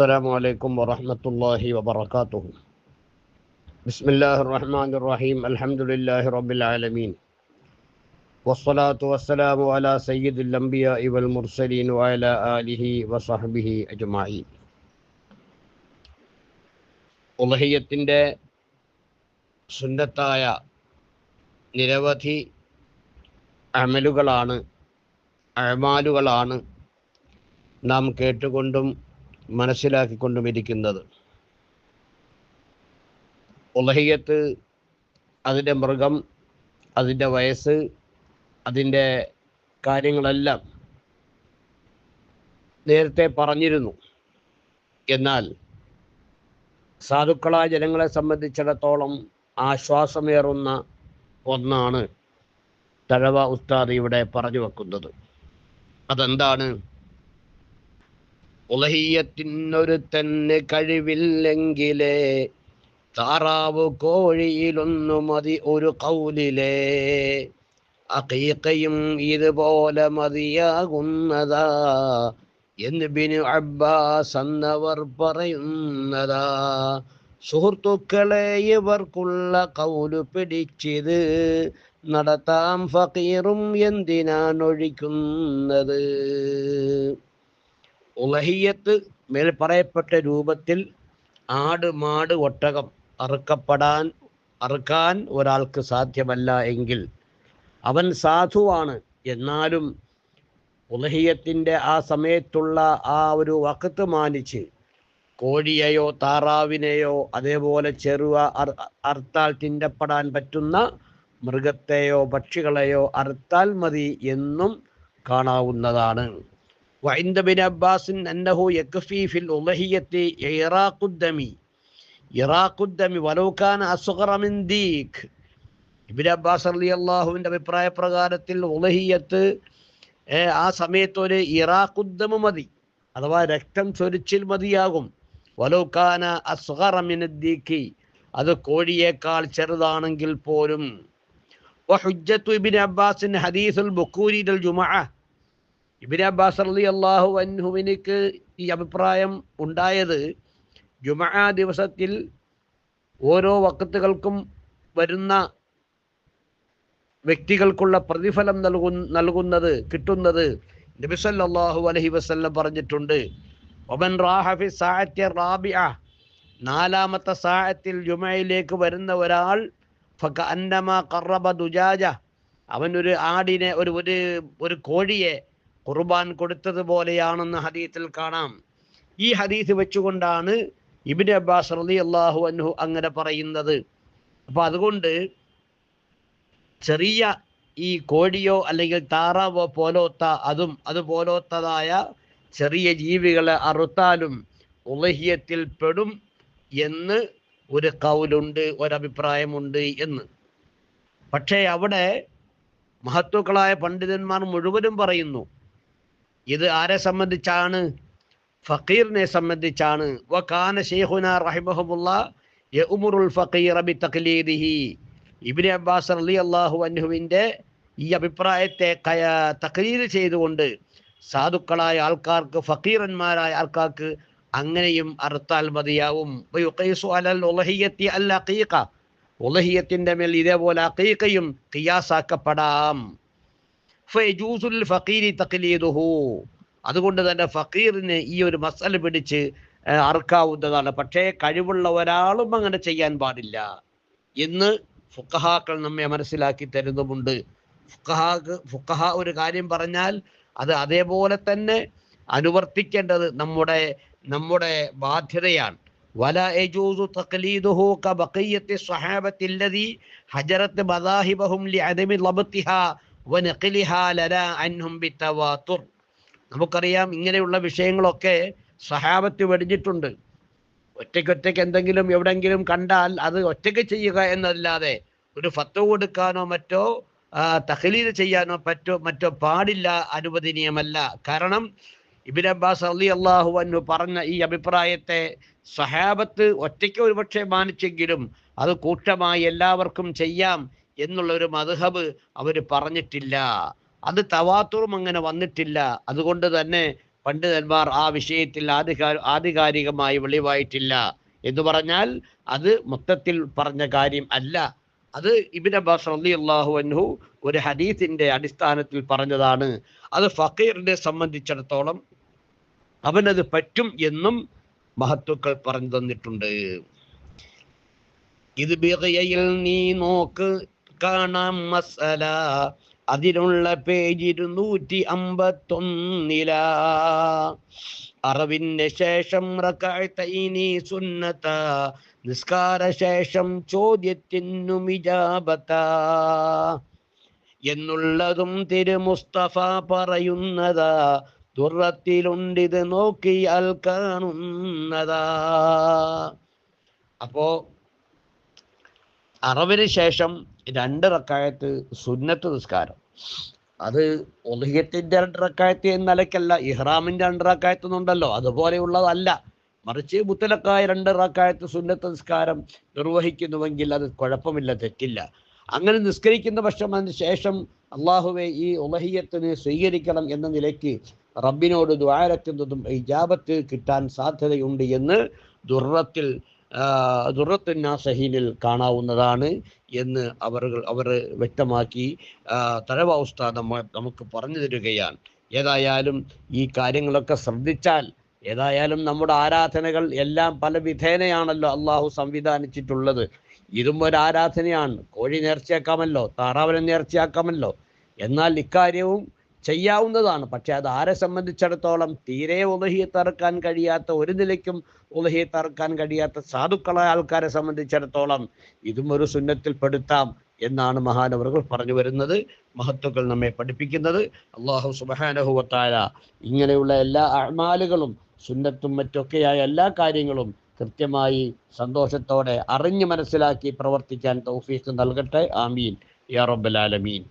السلام عليكم ورحمة الله وبركاته بسم الله الرحمن الرحيم الحمد لله رب العالمين والصلاة والسلام على سيد الأنبياء والمرسلين وعلى آله وصحبه أجمعين ഉലഹിയത്തിൻ്റെ സുന്നത്തായ നിരവധി അമലുകളാണ് അമാലുകളാണ് നാം കേട്ടുകൊണ്ടും മനസ്സിലാക്കിക്കൊണ്ടും ഇരിക്കുന്നത് ഉലഹിയത്ത് അതിന്റെ മൃഗം അതിന്റെ വയസ്സ് അതിന്റെ കാര്യങ്ങളെല്ലാം നേരത്തെ പറഞ്ഞിരുന്നു. എന്നാൽ സാധുക്കളായ ജനങ്ങളെ സംബന്ധിച്ചിടത്തോളം ആശ്വാസമേറുന്ന ഒന്നാണ് തഴവ ഉസ്താദ് ഇവിടെ പറഞ്ഞു വെക്കുന്നത്. അതെന്താണ്? ഉലഹിയത്തിനൊരു തന്നെ കഴിവില്ലെങ്കിലേ താറാവ് കോഴിയിലൊന്നു മതി ഒരു കൗലിലേ. അഖീഖയും ഇതുപോലെ മതിയാകുന്നതാ എന്ന് ബിനു അബ്ബാസ് എന്നവർ പറയുന്നതാ. സുഹൃത്തുക്കളെ ഇവർക്കുള്ള കൗൽ പിടിച്ചത് നടത്താം ഫക്കീറും എന്തിനാണ് ഒഴിക്കുന്നത് ഉലഹിയത്ത് മേൽ പറയപ്പെട്ട രൂപത്തിൽ ആട് മാട് ഒട്ടകം അറുക്കപ്പെടാൻ അറുക്കാൻ ഒരാൾക്ക് സാധ്യമല്ല എങ്കിൽ അവൻ സാധുവാണ്. എന്നാലും ഉലഹിയത്തിന്റെ ആ സമയത്തുള്ള ആ ഒരു വക്കത്ത് മാനിച്ച് കോഴിയെയോ താറാവിനെയോ അതേപോലെ ചെറുവ അർത്താൽ തിന്നപ്പെടാൻ പറ്റുന്ന മൃഗത്തെയോ പക്ഷികളെയോ അറുത്താൽ മതി എന്നും കാണാവുന്നതാണ്. وعند ابن عباس أنه يكفي في الأضحية إراق الدم إراق الدم ولو كان أصغر من ديك ഇബിൻ അബ്ബാസ് അലി അള്ളാഹുവിൻ്റെ അഭിപ്രായ പ്രകാരത്തിൽ ഉലഹിയത്ത് ആ സമയത്ത് ഒരു ഇറാഖുദ്ദമ മതി അഥവാ രക്തം ചൊരിച്ചിൽ മതിയാകും വലോക്കാന അസ്ഹറമിനദ്ദീക്കി അത് കോഴിയേക്കാൾ ചെറുതാണെങ്കിൽ പോലും വഹുജ്ജത്തു ഇബിൻ അബ്ബാസിൻ ഹദീസുൽ ബുക്കൂരിൽ ജുമഅ ഇബിൻ അബ്ബാസ് അലി അള്ളാഹു അൻഹുവിനിക്ക് ഈ അഭിപ്രായം ഉണ്ടായത് ജുമാ ദിവസത്തിൽ ഓരോ വക്കത്തുകൾക്കും വരുന്ന വ്യക്തികൾക്കുള്ള പ്രതിഫലം നൽകു നൽകുന്നത് കിട്ടുന്നത് നബിസല്ലാഹു അലഹി വസ്ല്ലം പറഞ്ഞിട്ടുണ്ട്. ഒമൻ റാഹഫി സാഹത്യ റാബിയ നാലാമത്തെ സാഹത്തിൽ ജുമയിലേക്ക് വരുന്ന ഒരാൾ ഫക അന്നമ കറബ ദുജാജ. അവനൊരു ആടിനെ ഒരു ഒരു കോഴിയെ ഖുർബാൻ കൊടുത്തതുപോലെയാണെന്ന് ഹദീത്തിൽ കാണാം. ഈ ഹദീസ് വെച്ചുകൊണ്ടാണ് ഇബിൻ അബ്ബാസ് റളിയല്ലാഹു അള്ളാഹു അൻഹു അങ്ങനെ പറയുന്നത്. അപ്പോൾ അതുകൊണ്ട് ചെറിയ ഈ കോഴിയോ അല്ലെങ്കിൽ താറാവോ പോലോത്ത അതും അതുപോലോത്തതായ ചെറിയ ജീവികളെ അറുത്താലും ഉലഹിയത്തിൽ പെടും എന്ന് ഒരു കൗലുണ്ട് ഒരഭിപ്രായമുണ്ട് എന്ന്. പക്ഷേ അവിടെ മഹത്വക്കളായ പണ്ഡിതന്മാർ മുഴുവനും പറയുന്നു. ഇത് ആരെ സംബന്ധിച്ചാണ്? ഫക്കീറിനെ സംബന്ധിച്ചാണ്. വകാന ഷെയ്ഖുന റഹിമഹമുല്ല യഉമുറുൽ ഫഖീർ ബി തഖ്ലീദിഹി ഇബിന് അബ്ബാസ് അള്ളാഹു അൻഹുവിന്റെ ഈ അഭിപ്രായത്തെ തക്രീർ ചെയ്തുകൊണ്ട് സാധുക്കളായ ആൾക്കാർക്ക് ഫക്കീറന്മാരായ ആൾക്കാർക്ക് അങ്ങനെയും അറുത്താൽ മതിയാവും. ഉലഹിയത്തിന്റെ മേൽ ഇതേപോലെ അക്കീക്കയും കിയാസാക്കപ്പെടാം അതുകൊണ്ട് തന്നെ ഫക്കീറിന് ഈ ഒരു മസല പിടിച്ച് അറുക്കാവുന്നതാണ്. പക്ഷേ കഴിവുള്ള ഒരാളും അങ്ങനെ ചെയ്യാൻ പാടില്ല. എന്ന് ഫുക്കഹാക്കൾ നമ്മെ മനസ്സിലാക്കി തരുന്നുമുണ്ട്. ഫുക്കഹാക്ക് ഫുക്കഹ ഒരു കാര്യം പറഞ്ഞാൽ അത് അതേപോലെ തന്നെ അനുവർത്തിക്കേണ്ടത് നമ്മുടെ നമ്മുടെ ബാധ്യതയാണ്. വല എജൂസു തഖ്ലീദുഹു കബഖിയത്തി ഹജറത്ത് ലിഅദമി ലബ്തിഹാ നമുക്കറിയാം ഇങ്ങനെയുള്ള വിഷയങ്ങളൊക്കെ സഹാബത്ത് വെടിഞ്ഞിട്ടുണ്ട്. ഒറ്റയ്ക്കൊറ്റയ്ക്ക് എന്തെങ്കിലും എവിടെങ്കിലും കണ്ടാൽ അത് ഒറ്റയ്ക്ക് ചെയ്യുക എന്നല്ലാതെ ഒരു ഫത്ത് കൊടുക്കാനോ മറ്റോ തഹലീൽ ചെയ്യാനോ പറ്റോ മറ്റോ പാടില്ല അനുവദനീയമല്ല. കാരണം ഇബിൻ അബ്ബാസ് അലി അള്ളാഹു അന്നു പറഞ്ഞ ഈ അഭിപ്രായത്തെ സഹാബത്ത് ഒറ്റയ്ക്ക് ഒരുപക്ഷെ മാനിച്ചെങ്കിലും അത് കൂട്ടമായി എല്ലാവർക്കും ചെയ്യാം എന്നുള്ള ഒരു മധുഹബ് അവർ പറഞ്ഞിട്ടില്ല. അത് തവാത്തൂറും അങ്ങനെ വന്നിട്ടില്ല. അതുകൊണ്ട് തന്നെ പണ്ഡിതന്മാർ ആ വിഷയത്തിൽ ആധികാ ആധികാരികമായി വെളിവായിട്ടില്ല. എന്ന് പറഞ്ഞാൽ അത് മൊത്തത്തിൽ പറഞ്ഞ കാര്യം അല്ല. അത് ഇബിൻ അബ്ബാസ് റളിയല്ലാഹു അൻഹു ഒരു ഹദീസിന്റെ അടിസ്ഥാനത്തിൽ പറഞ്ഞതാണ്. അത് ഫക്കീറിനെ സംബന്ധിച്ചിടത്തോളം അവനത് പറ്റും എന്നും മഹത്തുക്കൾ പറഞ്ഞു തന്നിട്ടുണ്ട്. ഇത് നീ നോക്ക്. കാണാം മസല. അതിനുള്ള പേജ് ഇരുന്നൂറ്റി അമ്പത്തൊന്നില അറിവിന്റെ ശേഷം റക്കാഴ്ത്തൈനി സുന്നത നിസ്കാര ശേഷം ചോദ്യത്തിനു മിജാബത എന്നുള്ളതും തിരു മുസ്തഫ പറയുന്നതാ. ദുറത്തിലുണ്ടിത് നോക്കിയാൽ കാണുന്നതാ. അപ്പോ അറവിന് ശേഷം രണ്ട് റക്കായത്ത് സുന്നത്ത് നിസ്കാരം. അത് ഒലിഹ്യത്തിന്റെ രണ്ട് റക്കായത്ത് എന്ന നിലയ്ക്കല്ല ഇഹ്റാമിന്റെ രണ്ട് റക്കായത്ത് എന്നുണ്ടല്ലോ. അതുപോലെയുള്ളതല്ല. മറിച്ച് മുത്തലക്കായ രണ്ട് റക്കായത്ത് സുന്നത്ത് നിസ്കാരം നിർവഹിക്കുന്നുവെങ്കിൽ അത് കുഴപ്പമില്ല തെറ്റില്ല. അങ്ങനെ നിസ്കരിക്കുന്ന പക്ഷം അതിന് ശേഷം അള്ളാഹുവെ ഈ ഉലഹിയത്തിന് സ്വീകരിക്കണം എന്ന നിലയ്ക്ക് റബ്ബിനോട് ദ്വാരക്കുന്നതും ഇജാബത്ത് കിട്ടാൻ സാധ്യതയുണ്ട് എന്ന് ദുർറത്തിൽ ദുർറത്തുൻ നാസഹീനിൽ കാണാവുന്നതാണ് എന്ന് അവർ അവർ വ്യക്തമാക്കി. തലവാവസ്ഥ നമ്മ നമുക്ക് പറഞ്ഞു തരികയാണ്. ഏതായാലും ഈ കാര്യങ്ങളൊക്കെ ശ്രദ്ധിച്ചാൽ ഏതായാലും നമ്മുടെ ആരാധനകൾ എല്ലാം പല വിധേനയാണല്ലോ അള്ളാഹു സംവിധാനിച്ചിട്ടുള്ളത്. ഇതും ഒരു ആരാധനയാണ്. കോഴി നേർച്ചയാക്കാമല്ലോ താറാവിനെ നേർച്ചയാക്കാമല്ലോ. എന്നാൽ ഇക്കാര്യവും ചെയ്യാവുന്നതാണ്. പക്ഷെ അത് ആരെ സംബന്ധിച്ചിടത്തോളം തീരെ ഉലഹിയെ തറക്കാൻ കഴിയാത്ത ഒരു നിലയ്ക്കും ഉലഹിയത്തറക്കാൻ കഴിയാത്ത സാധുക്കളായ ആൾക്കാരെ സംബന്ധിച്ചിടത്തോളം ഇതും ഒരു സുന്നത്തിൽ പെടുത്താം എന്നാണ് മഹാനവറുകൾ പറഞ്ഞു വരുന്നത്. മഹത്തുക്കൾ നമ്മെ പഠിപ്പിക്കുന്നത്. അള്ളാഹു സുബാനഹുവത്തായ ഇങ്ങനെയുള്ള എല്ലാ അമാലുകളും സുന്നത്തും മറ്റൊക്കെയായ എല്ലാ കാര്യങ്ങളും കൃത്യമായി സന്തോഷത്തോടെ അറിഞ്ഞു മനസ്സിലാക്കി പ്രവർത്തിക്കാൻ തൗഫീഖ് നൽകട്ടെ. ആമീൻ. യാ റബ്ബൽ ആലമീൻ.